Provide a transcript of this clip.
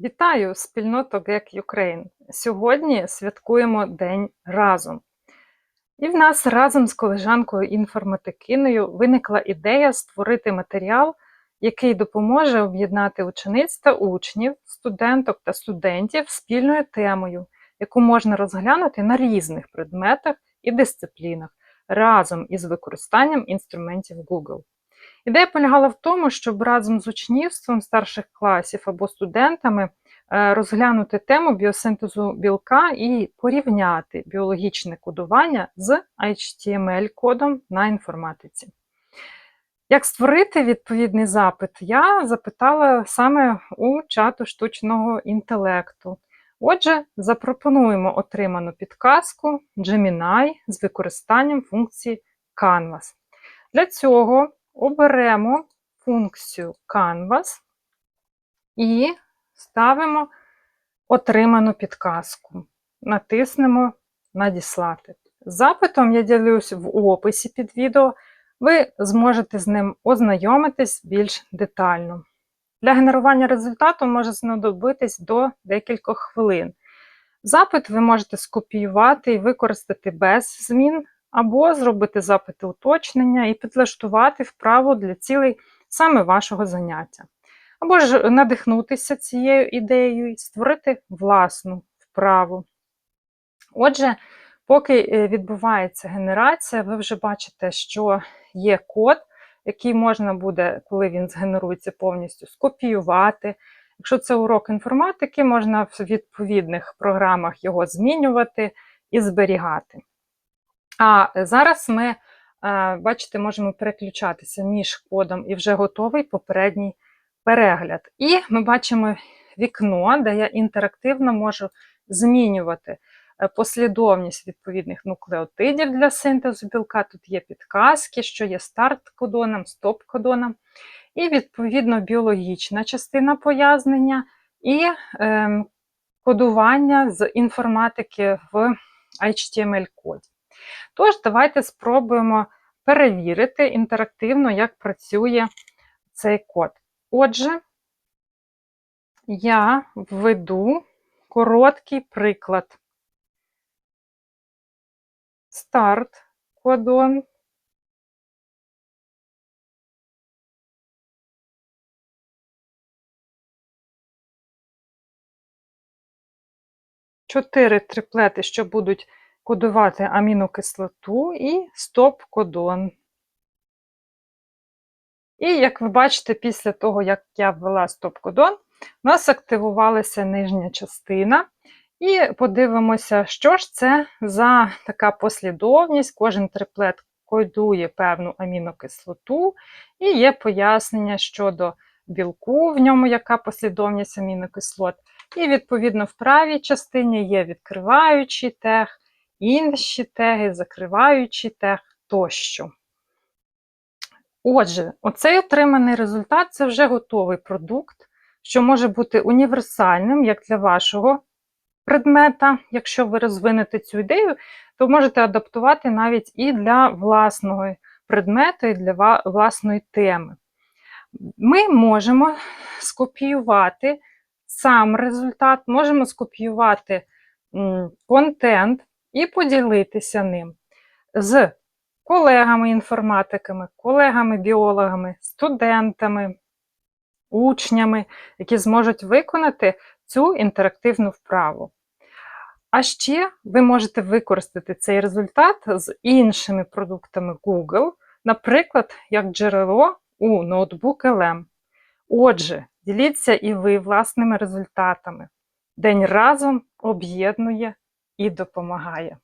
Вітаю спільноту GEC Ukraine. Сьогодні святкуємо День разом. І в нас разом з колежанкою інформатикиною виникла ідея створити матеріал, який допоможе об'єднати учениць та учнів, студенток та студентів спільною темою, яку можна розглянути на різних предметах і дисциплінах разом із використанням інструментів Google. Ідея полягала в тому, щоб разом з учнівством старших класів або студентами е, розглянути тему біосинтезу білка і порівняти біологічне кодування з HTML-кодом на інформатиці. Як створити відповідний запит, я запитала саме у чату штучного інтелекту. Отже, запропонуємо отриману підказку Gemini з використанням функції Canvas. Для цього оберемо функцію Canvas і ставимо отриману підказку. Натиснемо Надіслати. Запитом я ділюсь в описі під відео, ви зможете з ним ознайомитись більш детально. Для генерування результату може знадобитись до декількох хвилин. Запит ви можете скопіювати і використати без змін, або зробити запити уточнення і підлаштувати вправу для цілей саме вашого заняття. Або ж надихнутися цією ідеєю і створити власну вправу. Отже, поки е, відбувається генерація, ви вже бачите, що є код, який можна буде, коли він згенерується повністю, скопіювати. Якщо це урок інформатики, можна в відповідних програмах його змінювати і зберігати. А зараз ми, е, бачите, можемо переключатися між кодом і вже готовий попередній перегляд. І ми бачимо вікно, де я інтерактивно можу змінювати е, послідовність відповідних нуклеотидів для синтезу білка. Тут є підказки, що є старт-кодоном, стоп-кодоном. І, відповідно, біологічна частина пояснення і е, кодування з інформатики в HTML-коді. Тож, давайте спробуємо перевірити інтерактивно, як працює цей код. Отже, я введу короткий приклад. Старт кодон. Чотири триплети, що будуть кодувати амінокислоту і стоп-кодон. І, як ви бачите, після того, як я ввела стоп-кодон, у нас активувалася нижня частина. І подивимося, що ж це за така послідовність. Кожен триплет кодує певну амінокислоту, і є пояснення щодо білку, в ньому яка послідовність амінокислот. І, відповідно, в правій частині є відкриваючий тег, інші теги, закриваючі тег тощо. Отже, оцей отриманий результат це вже готовий продукт, що може бути універсальним як для вашого предмета. Якщо ви розвинете цю ідею, то можете адаптувати навіть і для власного предмету, і для власної теми. Ми можемо скопіювати сам результат, можемо скопіювати контент і поділитися ним з колегами-інформатиками, колегами-біологами, студентами, учнями, які зможуть виконати цю інтерактивну вправу. А ще ви можете використати цей результат з іншими продуктами Google, наприклад, як джерело у ноутбук LM. Отже, діліться і ви власними результатами. День разом об'єднує і допомагає.